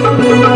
you.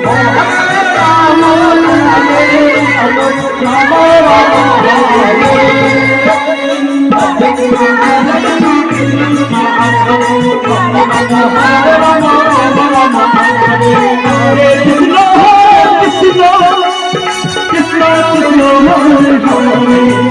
Thank you.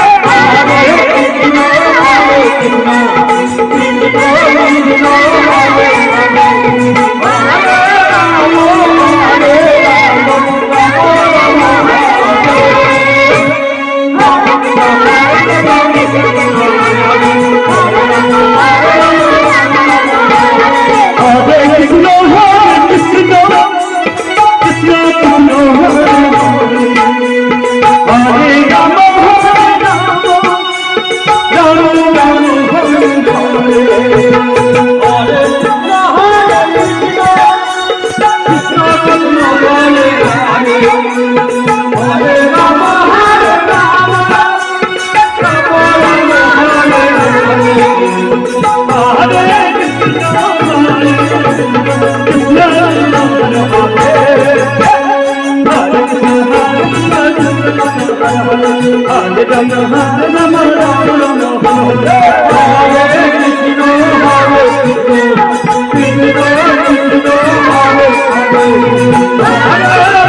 no. Hari Rama Hari Rama Rama Rama Hare Krishna Hare Krishna Krishna Krishna Hare Hare